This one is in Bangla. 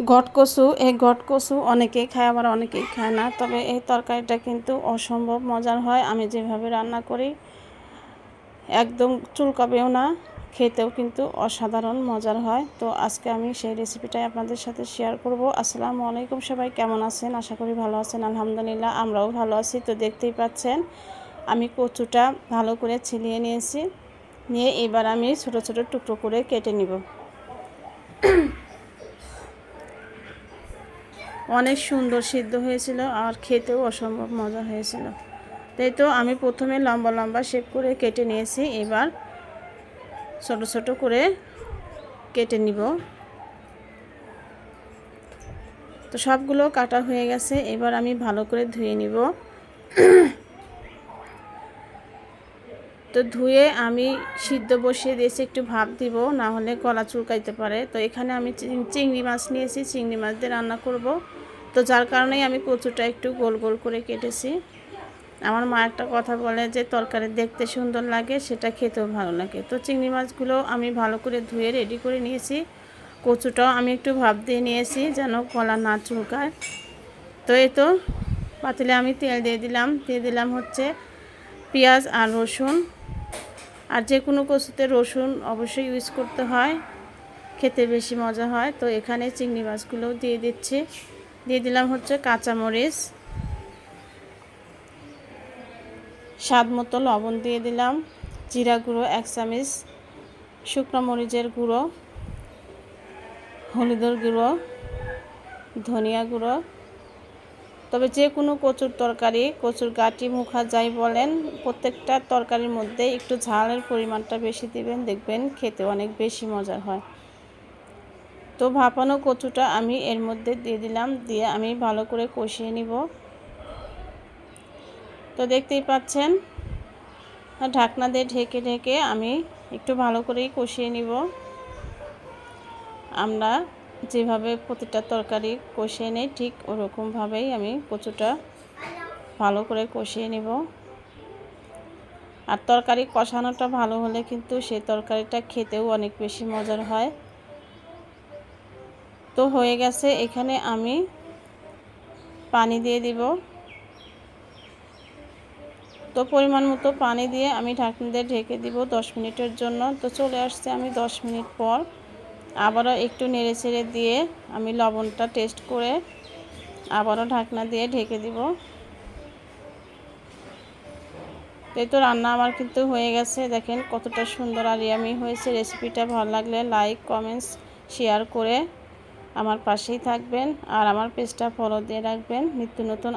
গট কচু এই গট কচু অনেকেই খায়, আবার অনেকেই খায় না। তবে এই তরকারিটা কিন্তু অসম্ভব মজার হয়। আমি যেভাবে রান্না করি, একদম চুলকাবেও না, খেতেও কিন্তু অসাধারণ মজার হয়। তো আজকে আমি সেই রেসিপিটাই আপনাদের সাথে শেয়ার করব। আসসালামু আলাইকুম সবাই, কেমন আছেন? আশা করি ভালো আছেন, আলহামদুলিল্লাহ, আমরাও ভালো আছি। তো দেখতেই পাচ্ছেন, আমি কচুটা ভালো করে ছিলিয়ে নিয়েছি। নিয়ে এবার আমি ছোট ছোট টুকরো করে কেটে নিব। অনেক সুন্দর সিদ্ধ হয়েছিল আর খেতেও অসম্ভব মজা হয়েছিল। তাই তো আমি প্রথমে লম্বা লম্বা শেপ করে কেটে নিয়েছি, এবার ছোট ছোট করে কেটে নিব। তো সবগুলো কাটা হয়ে গেছে, এবার আমি ভালো করে ধুয়ে নিব। তো ধুয়ে আমি সিদ্ধ বসিয়ে দিয়েছি, একটু ভাপ দিব না হলে গলা চুলকাইতে পারে। তো এখানে আমি চিংড়ি মাছ নিয়েছি, চিংড়ি মাছ দিয়ে রান্না করব। তো যার কারণেই আমি কচুটা একটু গোল গোল করে কেটেছি। আমার মা একটা কথা বলে যে, তরকারি দেখতে সুন্দর লাগে, সেটা খেতেও ভালো লাগে। তো চিংড়ি মাছগুলো আমি ভালো করে ধুয়ে রেডি করে নিয়েছি। কচুটাও আমি একটু ভাব দিয়ে নিয়েছি যেন কলা না চুলকায়। তো এই তো, পাতিলে আমি তেল দিয়ে দিলাম। দিয়ে দিলাম হচ্ছে পেঁয়াজ আর রসুন। আর যে কোনো কচুতে রসুন অবশ্যই ইউজ করতে হয়। খেতে বেশি মজা হয়। তো এখানে চিংড়ি মাছগুলোও দিয়ে দিচ্ছি। দিয়ে দিলাম হচ্ছে কাঁচামরিচ। স্বাদ মতো লবণ দিয়ে দিলাম। জিরা গুঁড়ো, এক চামচ। শুকনো মরিচের গুঁড়ো। হলুদের গুঁড়ো। ধনিয়া গুঁড়ো। তবে যে কোনো কচুর তরকারি, কচুর গাটি, মুখা, যাই বলেন, প্রত্যেকটা তরকারির মধ্যে একটু ঝালের পরিমাণটা বেশি দিবেন, দেখবেন খেতে অনেক বেশি মজার হয়। তো ভাপানো কচুটা আমি এর মধ্যে দিয়ে দিলাম, দিয়ে আমি ভালো করে কষিয়ে নিব। তো দেখতেই পাচ্ছেন, ঢাকনা দিয়ে ঢেকে ঢেকে আমি একটু ভালো করেই কষিয়ে নিব। আমরা যেভাবে প্রতিটা তরকারি কষিয়ে নেই, ঠিক ওরকমভাবেই আমি কচুটা ভালো করে কষিয়ে নিব। আর তরকারি কষানোটা ভালো হলে কিন্তু সেই তরকারিটা খেতেও অনেক বেশি মজার হয়। তো হয়ে গেছে, এখানে আমি পানি দিয়ে দিব। তো পরিমাণ মতো পানি দিয়ে আমি ঢাকনি দিয়ে ঢেকে দিব দশ মিনিটের জন্য। তো চলে আসছে আমি দশ মিনিট পর। আবারও একটু নেড়ে ছেড়ে দিয়ে আমি লবণটা টেস্ট করে আবারও ঢাকনা দিয়ে ঢেকে দিব। এই তো রান্না আমার কিন্তু হয়ে গেছে। দেখেন কতটা সুন্দর আর ইয়ামি হয়েছে। রেসিপিটা ভালো লাগলে লাইক কমেন্টস শেয়ার করে আমার পাশেই থাকবেন। আর আমার পেজটা ফলো দিয়ে রাখবেন। নিত্য নতুন